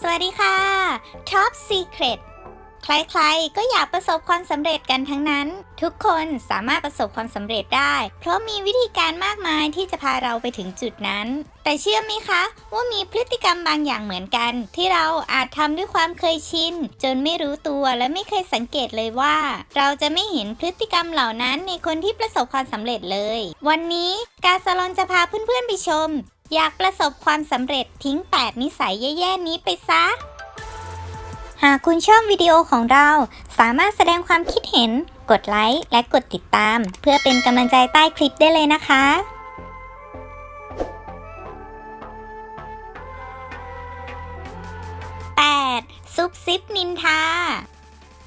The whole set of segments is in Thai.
สวัสดีค่ะ Top Secret ใครๆ ก็อยากประสบความสำเร็จกันทั้งนั้น ทุกคนสามารถประสบความสำเร็จได้ เพราะมีวิธีการมากมายที่จะพาเราไปถึงจุดนั้น แต่เชื่อไหมคะ ว่ามีพฤติกรรมบางอย่างเหมือนกัน ที่เราอาจทำด้วยความเคยชิน จนไม่รู้ตัวและไม่เคยสังเกตเลยว่า เราจะไม่เห็นพฤติกรรมเหล่านั้นในคนที่ประสบความสำเร็จเลย วันนี้กาสลอนจะพาเพื่อนๆไปชม อยากประสบความสำเร็จทิ้ง 8 นิสัยแย่ๆนี้ไปซะ หากคุณชอบวิดีโอของเรา สามารถแสดงความคิดเห็น กดไลค์และกดติดตาม เพื่อเป็นกำลังใจใต้คลิปได้เลยนะคะ 8. ซุปซิปนินทา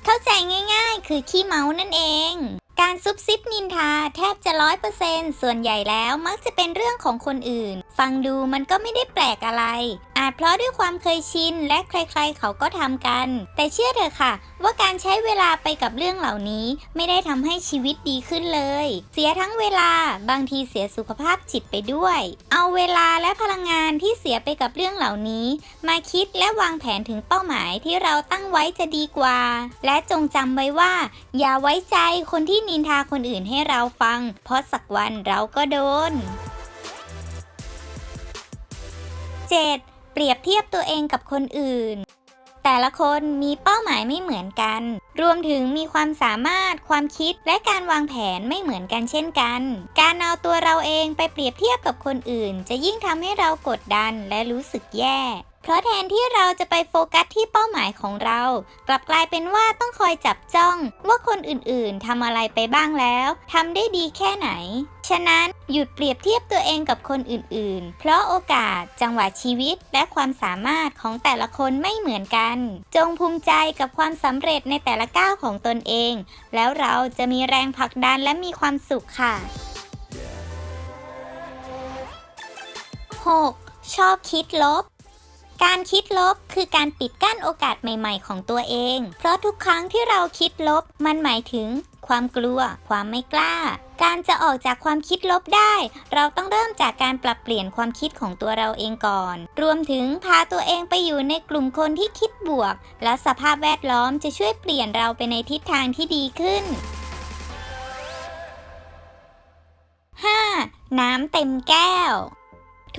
เข้าใจง่ายๆ คือขี้เมานั่นเอง การซุบซิบนินทาแทบจะร้อยเปอร์เซนส่วนใหญ่แล้วมักจะเป็นเรื่องของคนอื่น ฟังดูมันก็ไม่ได้แปลกอะไร อาจเพราะด้วยความเคยชินและใครๆเขาก็ทำกัน แต่เชื่อเถอะค่ะ ว่าการใช้เวลาไปกับเรื่องเหล่านี้ไม่ได้ทำให้ชีวิตดีขึ้นเลย เสียทั้งเวลาบางทีเสียสุขภาพจิตไปด้วย เอาเวลาและพลังงานที่เสียไปกับเรื่องเหล่านี้ มาคิดและวางแผนถึงเป้าหมายที่เราตั้งไว้จะดีกว่า และจงจำไว้ว่า อย่าไว้ใจคนที่นินทาคนอื่นให้เราฟัง เพราะสักวันเราก็โดน 7. เปรียบเทียบตัวเองกับคนอื่น แต่ละคนมีเป้าหมายไม่เหมือนกัน รวมถึงมีความสามารถ ความคิด และการวางแผนไม่เหมือนกันเช่นกัน การเอาตัวเราเองไปเปรียบเทียบกับคนอื่น จะยิ่งทำให้เรากดดันและรู้สึกแย่ เพราะแทนที่เราจะไปโฟกัสที่เป้าหมายของเรา กลับกลายเป็นว่าต้องคอยจับจ้องว่าคนอื่นๆทำอะไรไปบ้างแล้วทำได้ดีแค่ไหน ฉะนั้นหยุดเปรียบเทียบตัวเองกับคนอื่นๆ เพราะโอกาส จังหวะชีวิต และความสามารถของแต่ละคนไม่เหมือนกัน จงภูมิใจกับความสำเร็จในแต่ละก้าวของตนเอง แล้วเราจะมีแรงผลักดันและมีความสุขค่ะ 6. ชอบคิดลบ การคิดลบคือการปิดกั้นโอกาสใหม่ ๆ ของตัวเอง เพราะทุกครั้งที่เราคิดลบ มันหมายถึง ความกลัว ความไม่กล้า การจะออกจากความคิดลบได้ เราต้องเริ่มจากการปรับเปลี่ยนความคิดของตัวเราเองก่อน รวมถึงพาตัวเองไปอยู่ในกลุ่มคนที่คิดบวก และสภาพแวดล้อมจะช่วยเปลี่ยนเราไปในทิศทางที่ดีขึ้น 5. น้ำเต็มแก้ว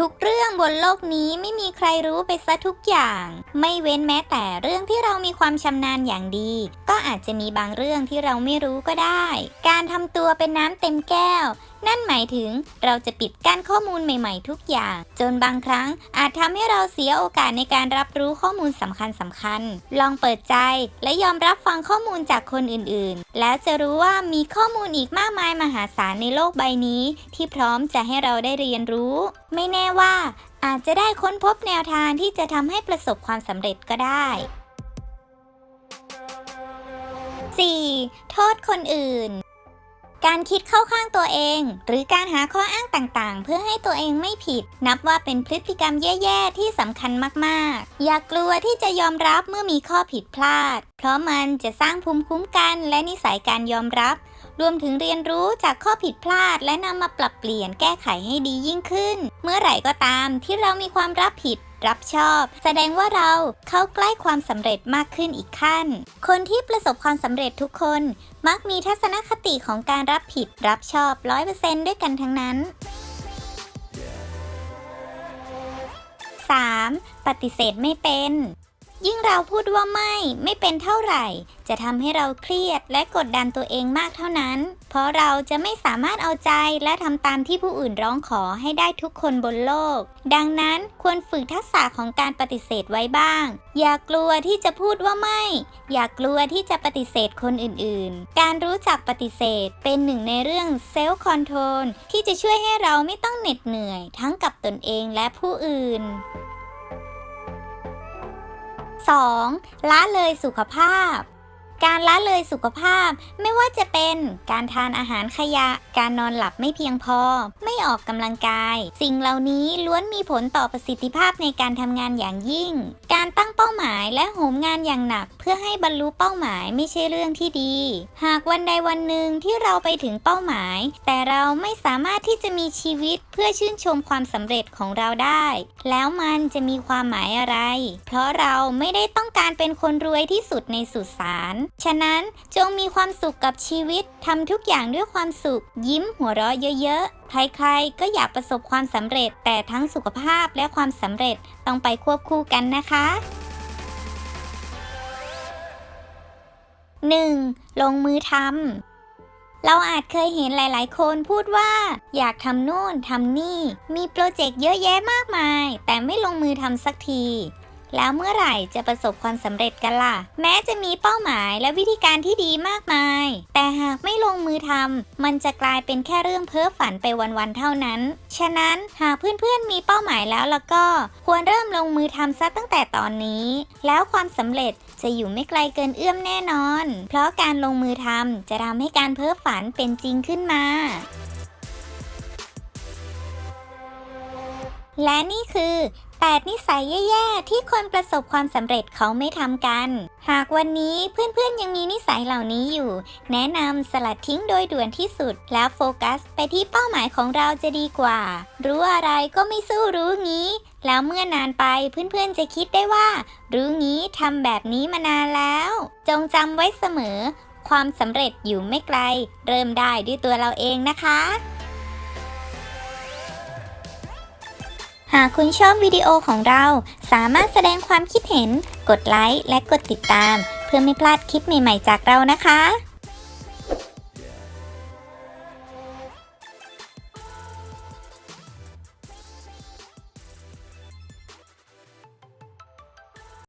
ทุกเรื่องบนโลกนี้ไม่มีใครรู้ไปซะทุกอย่าง ไม่เว้นแม้แต่เรื่องที่เรามีความชำนาญอย่างดี ก็อาจจะมีบางเรื่องที่เราไม่รู้ก็ได้ การทำตัวเป็นน้ำเต็มแก้ว นั่นหมายถึงเราจะปิดกั้นข้อมูลใหม่ๆ ทุกอย่าง จนบางครั้งอาจทำให้เราเสียโอกาสในการรับรู้ข้อมูลสำคัญสำคัญๆลองเปิดใจและยอมรับฟังข้อมูลจากคนอื่นๆ แล้วจะรู้ว่ามีข้อมูลอีกมากมายมหาศาลในโลกใบนี้ ที่พร้อมจะให้เราได้เรียนรู้ ไม่แน่ว่า อาจจะได้ค้นพบแนวทางที่จะทำให้ประสบความสำเร็จก็ได้ 4. โทษคนอื่น การคิดเข้าข้างตัวเอง หรือการหาข้ออ้างต่างๆ เพื่อให้ตัวเองไม่ผิด นับว่าเป็นพฤติกรรมแย่ๆ ที่สำคัญมากๆ อย่ากกลัวที่จะยอมรับเมื่อมีข้อผิดพลาด เพราะมันจะสร้างภูมิคุ้มกันและนิสัยการยอมรับ รวมถึงเรียนรู้จากข้อผิดพลาด และนำมาปรับเปลี่ยนแก้ไขให้ดียิ่งขึ้น เมื่อไหร่ก็ตามที่เรามีความรับผิด รับชอบ แสดงว่าเราเข้าใกล้ความสำเร็จมากขึ้นอีกขั้น คนที่ประสบความสำเร็จทุกคน มักมีทัศนคติของการรับผิดรับชอบ 100%ด้วยกันทั้งนั้น 3. ปฏิเสธไม่เป็น ยิ่งเราพูดว่าไม่ไม่เป็นเท่าไหร่ จะทำให้เราเครียดและกดดันตัวเองมากเท่านั้น เพราะเราจะไม่สามารถเอาใจและทำตามที่ผู้อื่นร้องขอให้ได้ทุกคนบนโลก ดังนั้นควรฝึกทักษะของการปฏิเสธไว้บ้าง อย่ากลัวที่จะพูดว่าไม่ อย่ากลัวที่จะปฏิเสธคนอื่นๆ การรู้จักปฏิเสธเป็นหนึ่งในเรื่องเซลล์คอนโทรลที่จะช่วยให้เราไม่ต้องเหน็ดเหนื่อย ทั้งกับตนเองและผู้อื่น 2. ละเลยสุขภาพ การละเลยสุขภาพ ไม่ว่าจะเป็นการทานอาหารขยะ การนอนหลับไม่เพียงพอ ไม่ออกกำลังกาย สิ่งเหล่านี้ล้วนมีผลต่อประสิทธิภาพในการทำงานอย่างยิ่ง การตั้งเป้าหมายและโหมงานอย่างหนัก เพื่อให้บรรลุเป้าหมายไม่ใช่เรื่องที่ดี หากวันใดวันหนึ่งที่เราไปถึงเป้าหมาย แต่เราไม่สามารถที่จะมีชีวิตเพื่อชื่นชมความสำเร็จของเราได้ แล้วมันจะมีความหมายอะไร เพราะเราไม่ได้ต้องการเป็นคนรวยที่สุดในสุสานฉะนั้นจงมีความสุขกับชีวิตทำทุกอย่างด้วยความสุข ยิ้มหัวเราะเยอะๆ ใครๆ ก็อยากประสบความสำเร็จ แต่ทั้งสุขภาพและความสำเร็จต้องไปควบคู่กันนะคะ 1. ลงมือทำเราอาจเคยเห็นหลาย ๆ คนพูดว่า อยากทำโน่นทำนี่ มีโปรเจกต์เยอะแยะมากมาย แต่ไม่ลงมือทำสักที แล้วเมื่อไหร่จะประสบความสำเร็จกันล่ะ แม้จะมีเป้าหมายและวิธีการที่ดีมากมาย แต่หากไม่ลงมือทำมันจะกลายเป็นแค่เรื่องเพ้อฝันไปวันๆเท่านั้น ฉะนั้นหากเพื่อนๆมีเป้าหมายแล้วแล้วก็ควรเริ่มลงมือทำซะตั้งแต่ตอนนี้ แล้วความสำเร็จจะอยู่ไม่ไกลเกินเอื้อมแน่นอน เพราะการลงมือทำจะทำให้การเพ้อฝันเป็นจริงขึ้นมาและนี่คือ 8 นิสัยแย่ๆ ที่คนประสบความสำเร็จเขาไม่ทำกัน หากวันนี้เพื่อนๆยังมีนิสัยเหล่านี้อยู่ แนะนำสลัดทิ้งโดยด่วนที่สุด แล้วโฟกัสไปที่เป้าหมายของเราจะดีกว่า รู้อะไรก็ไม่สู้รู้งี้ แล้วเมื่อนานไปเพื่อนๆจะคิดได้ว่า รู้งี้ทำแบบนี้มานานแล้ว จงจำไว้เสมอ ความสำเร็จอยู่ไม่ไกล เริ่มได้ด้วยตัวเราเองนะคะ หากคุณชอบวิดีโอของเรา สามารถแสดงความคิดเห็น กดไลค์และกดติดตาม เพื่อไม่พลาดคลิปใหม่ ๆ จากเรานะคะ